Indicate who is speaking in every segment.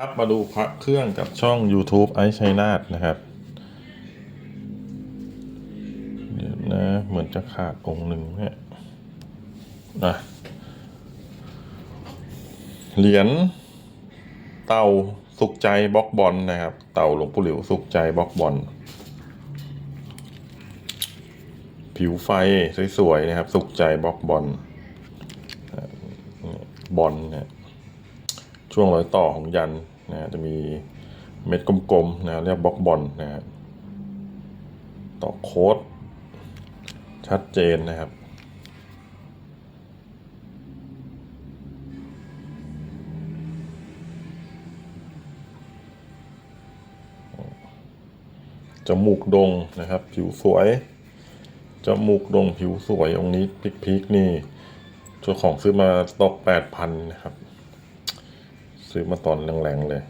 Speaker 1: ครับมาดูพระเครื่องกับช่อง YouTube ไอชัยนาทนะครับ เดี๋ยวนะ เหมือนจะขาดองค์หนึ่งเนี่ยนะเหรียญเต่าสุขใจบล็อกบอลนะครับ เต่าหลวงปู่หลิวสุขใจบล็อกบอลผิวไฟสวยๆนะครับ สุขใจบล็อกบอลบอลเนี่ย ช่วงรอยต่อของยันนะจะมีเม็ดกลมๆนะเรียกบล็อกบอลนะฮะต่อโค้ดชัดเจนนะครับจมูกดงนะครับ ผิวสวยจมูกดงผิวสวยองค์นี้พิกๆนี่เจ้าของซื้อมาตกแปดพันนะครับ ซื้อมาตอนแรงๆเลย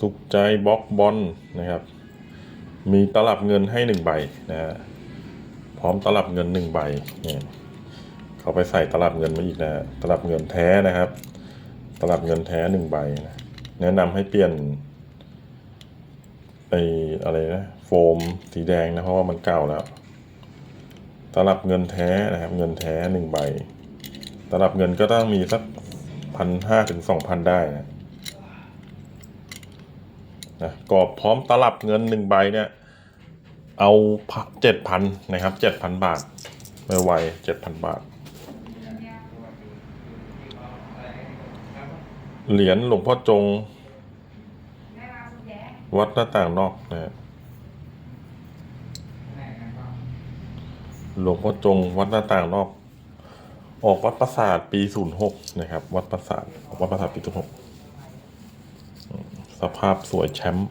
Speaker 1: สุขใจบล็อกบอลนะครับ มีตลับเงินให้หนึ่งใบนะฮะพร้อมตลับเงินหนึ่งใบเนี่ยเขาไปใส่ตลับเงินมาอีกนะฮะตลับเงินแท้นะครับ ตลับเงินแท้หนึ่งใบนะ แนะนำให้เปลี่ยนไออะไรนะโฟมสีแดงนะเพราะว่ามันเก่าแล้วตลับเงินแท้นะครับเงินแท้หนึ่งใบตลับเงินก็ต้องมีสักพันห้าถึงสองพันได้นะนะกรอบพร้อมตลับเงินหนึ่งใบเนี่ย เอาเจ็ดพันนะครับเจ็ดพันบาทไม่ไวเจ็ดพันบาท เหรียญหลวงพ่อจง วัดหน้าต่างนอกนะหลวงพ่อจงวัดหน้าต่างนอก ออกวัดประสาทปีศูนย์หกนะครับ วัดประสาทออกวัดประสาทปีศูนย์หกสภาพสวยแชมป์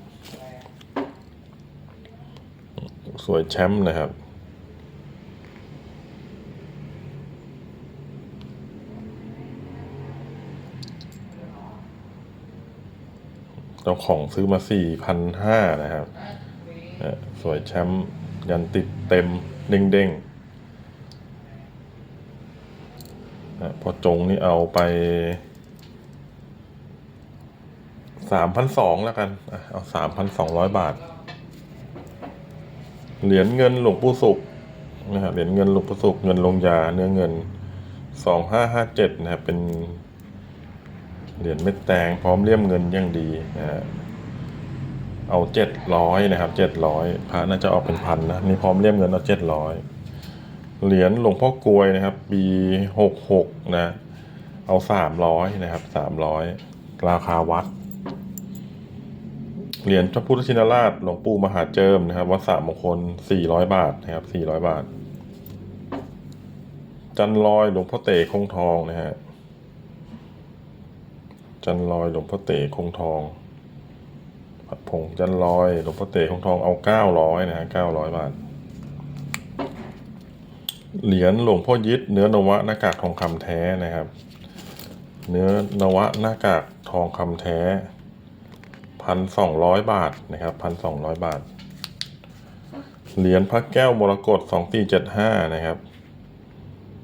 Speaker 1: สวยแชมป์นะครับ จ้าของซื้อมาสี่พันห้านะครับอ่อสวยแชมป์ยันติดเต็มเด้งเด้งๆนะพอจงนี่เอาไปสามพันสองแล้วกัน เอาสามพันสองร้อยบาท เหรียญเงินหลวงปู่สุขนะครับเหรียญเงินหลวงปู่สุขเงินลงยาเนื้อเงินสองห้าห้าเจ็ดนะครับเป็น เหรียญเม็ดแตงพร้อมเลี่ยมเงินย่งดีนะฮะเอาเจ็ดร้อยนะครับเจ็ดร้อยพระน่าจะออกเป็นพันนะนี่พร้อมเลี่ยมเงินเอาเจ็ดร้อยเหรียญหลวงพ่อกลวยนะครับ ปีหกหกนะ เอาสามร้อยนะครับสามร้อยราคาวัด เหรียญพระพุทธชินราชหลวงปู่มหาเจิมนะครับ วัดสามมงคลสี่ร้อยบาทนะครับสี่ร้อยบาท จันลอยหลวงพ่อเต๋คงทองนะฮะ จันลอยหลวงพ่อเต๋คงทองผัดผงจันลอยหลวงพ่อเต๋คงทองเอาเก้าร้อยนะฮะเก้าร้อยบาท เหรียญหลวงพ่อยิดเนื้อนวะหน้ากากทองคำแท้นะครับ เนื้อนวะหน้ากากทองคำแท้พันสองร้อยบาทนะครับพันสองร้อยบาท เหรียญพระแก้วมรกตสองสี่เจ็ดห้านะครับ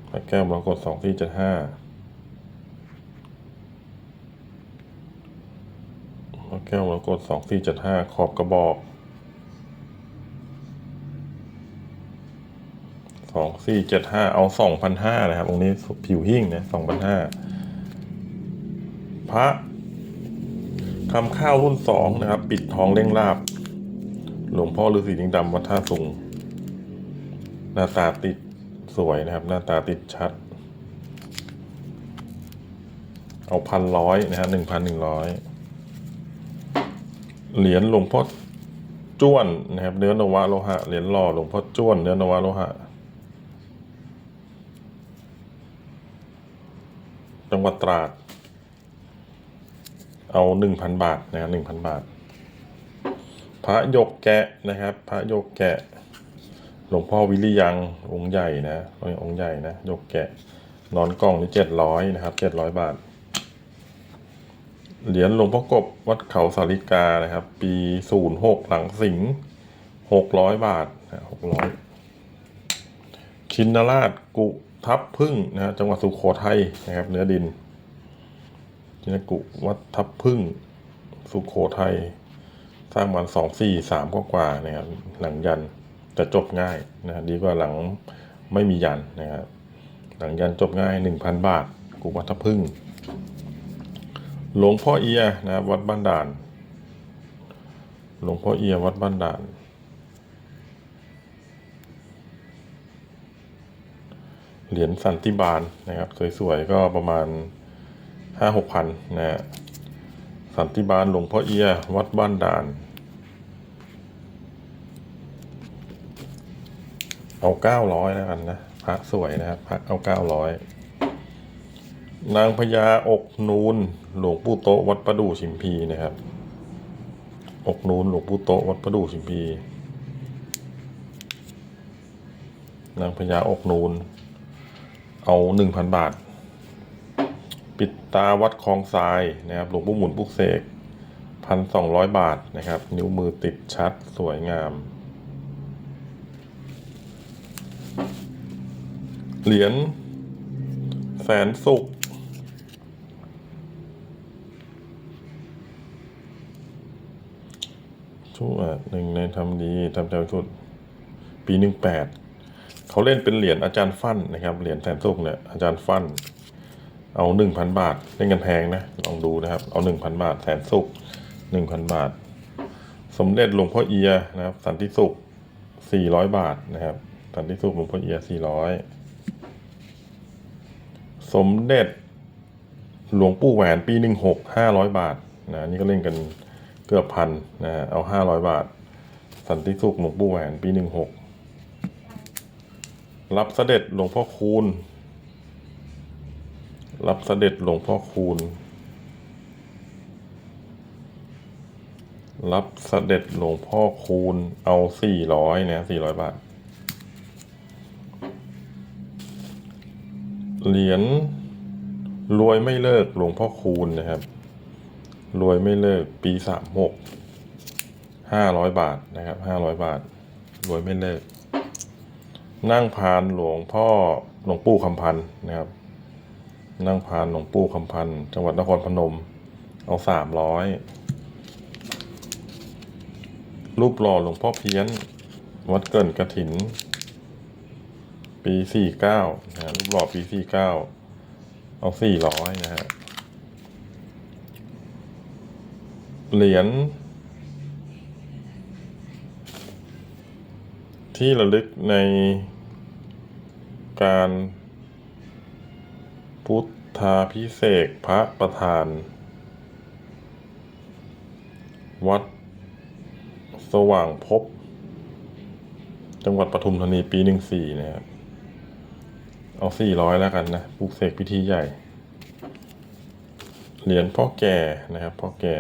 Speaker 1: พระแก้วมรกตสองสี่เจ็ดห้า พ ระแก้วมรกตสองสี่เจ็ดห้าขอบกระบอกสองสี่เจ็ดห้าเอาสองพันห้านะครับองค์นี้ผิวหิ้งนี่ยสองพันห้าพระคำข้าวรุ่นสองนะครับ ปิดทองเล่งลาบ หลวงพ่อฤาษีดิงดำวัดท่าสุงหน้าตาติดสวยนะครับ หน้าตาติดชัด เอาพันร้อยนะครับหนึ่งพันหนึ่งร้อย เหรียญหลวงพ่อจ้วนนะครับเนื้อนวะโลหะเหรียญหล่อหลวงพ่อจ้วนเนื้อนวะโลหะ จังหวัดตราด เอาหนึ่งพันบาทนะครับหนึ่งพันบาท พระยกแกะนะครับ พระยกแกะ หลวงพ่อวิริยังองค์ใหญ่นะองค์ใหญ่นะยกแกะนอนกล่องนี่เจ็ดร้อยนะครับเจ็ดร้อยบาท เหรียญหลวงพ่อกบวัดเขาสาริกานะครับ ปีศูนย์หกหลังสิงหกร้อยบาทหกร้อยชินราชกุทับพึ่งนะจังหวัดสุโขทัยนะครับ เนื้อดินชินกุวัดทับพึ่ง สุโขทัยสร้างมันสองสี่สามกว่าๆนะครับ หลังยันจะจบง่ายนะฮะดีกว่าหลังไม่มียันนะครับ หลังยันจบง่ายหนึ่งพันบาทกุวัดทับพึ่ง หลวงพ่อเอียนะครับวัดบ้านด่าน หลวงพ่อเอียวัดบ้านด่านเหรียญสันติบาลนะครับ สวยๆก็ประมาณห้าหกพันนะฮะสันติบาลหลวงพ่อเอีย วัดบ้านด่าน เอาเก้าร้อยแล้วกันนะพระสวยนะครับพระเอาเก้าร้อย นางพญาอกนูนหลวงปู่โตวัดประดู่ชิมพีนะครับ อกนูนหลวงปู่โตวัดประดู่ชิมพี นางพญาอกนูน เอาหนึ่งพันบาท ปิดตาวัดคลองทรายนะครับหลวงปู่หมุนปุกเสกพันสองร้อยบาทนะครับ นิ้วมือติดชัดสวยงาม เหรียญแสนสุข ชั่วหนึ่งในทำดีทำใจสุดปีหนึ่งแปดเขาเล่นเป็นเหรียญอาจารย์ฟั่นนะครับเหรียญแสนสุกเนี่ยอาจารย์ฟั่น เอาหนึ่งพันบาทเล่นกันแพงนะลองดูนะครับ เอาหนึ่งพันบาทแสนสุกหนึ่งพันบาท สมเด็จหลวงพ่อเอียนะครับ สันติสุขสี่ร้อยบาทนะครับสันติสุขหลวงพ่อเอียสี่ร้อยสมเด็จหลวงปู่แหวนปีหนึ่งหกห้าร้อยบาทนะนี่ก็เล่นกัน เกือบพันนะฮะเอาห้าร้อยบาท สันติสุขหลวงปู่แหวนปีหนึ่งหกรับเสด็จหลวงพ่อคูณ รับเสด็จหลวงพ่อคูณ รับเสด็จหลวงพ่อคูณ เอาสี่ร้อยนะสี่ร้อยบาท เหรียญรวยไม่เลิกหลวงพ่อคูณนะครับ รวยไม่เลิกปีสามหกห้าร้อยบาทนะครับห้าร้อยบาท รวยไม่เลิก นั่งพานหลวงพ่อหลวงปู่คำพันธ์นะครับ นั่งพานหลวงปู่คำพันธ์จังหวัดนครพนม เอาสามร้อยรูปหล่อหลวงพ่อเพี้ยน วัดเกินกระถิน ปีสี่เก้านะฮะรูปหล่อปีสี่เก้าเอาสี่ร้อยนะฮะ เหรียญที่ระลึกในการพุทธาพิเศษพระประธาน วัดสว่างพบ จังหวัดปทุมธานีปีหนึ่งสี่นะครับ เอาสี่ร้อยแล้วกันนะปลูกเสกพิธีใหญ่ เหรียญพ่อแก่นะครับ พ่อแก่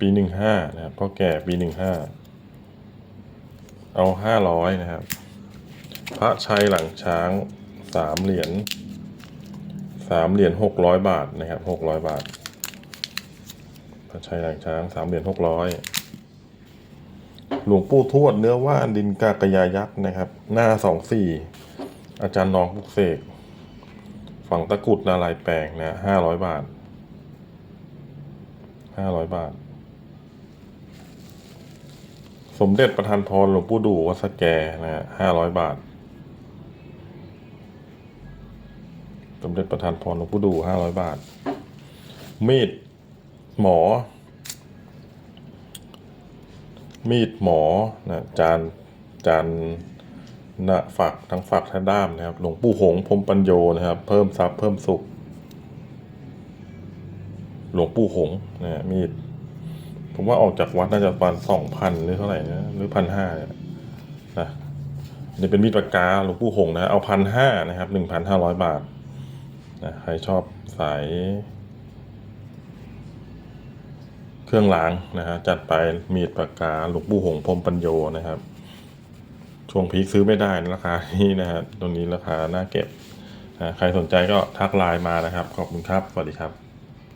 Speaker 1: ปีหนึ่งห้านะครับพ่อแก่ปีหนึ่งห้าเอาห้าร้อยนะครับ พระชัยหลังช้างสามเหรียญสามเหรียญหกร้อยบาทนะครับหกร้อยบาท พระชัยหลังช้างสามเหรียญหกร้อยหลวงปู่ทวดเนื้อว่านดินกากยายักษ์นะครับ หน้าสองสี่อาจารย์น้องปุกเสกฝั่งตะกุดนาลายแปลงนะห้าร้อยบาทห้าร้อยบาท สมเด็จประธานพรหลวงปู่ดูวัดสแกนะฮะห้าร้อยบาท สมเด็จประธานพรหลวงปู่ดูห้าร้อยบาท มีดหมอ มีดหมอนะจานจานนะฝักทั้งฝักทั้งด้ามนะครับ หลวงปู่หงพรมปัญโยนะครับ เพิ่มทรัพย์เพิ่มสุข หลวงปู่หงนะมีด ผมว่าออกจากวัดน่าจะประมาณสองพันหรือเท่าไหร่นะหรือพันห้าเนี่ยนะนี่เป็นมีดปากกาหลวงปู่หงนะเอาพันห้านะครับหนึ่งพันห้าร้อยบาทนะใครชอบสาย เครื่องล้างนะฮะจัดไปมีดปากกาหลวงปู่หงพรมปัญโยนะครับ ช่วงพีคซื้อไม่ได้นะราคานี้นะฮะตรงนี้ราคาน่าเก็บนะใครสนใจก็ทักไลน์มานะครับ ขอบคุณครับ สวัสดีครับ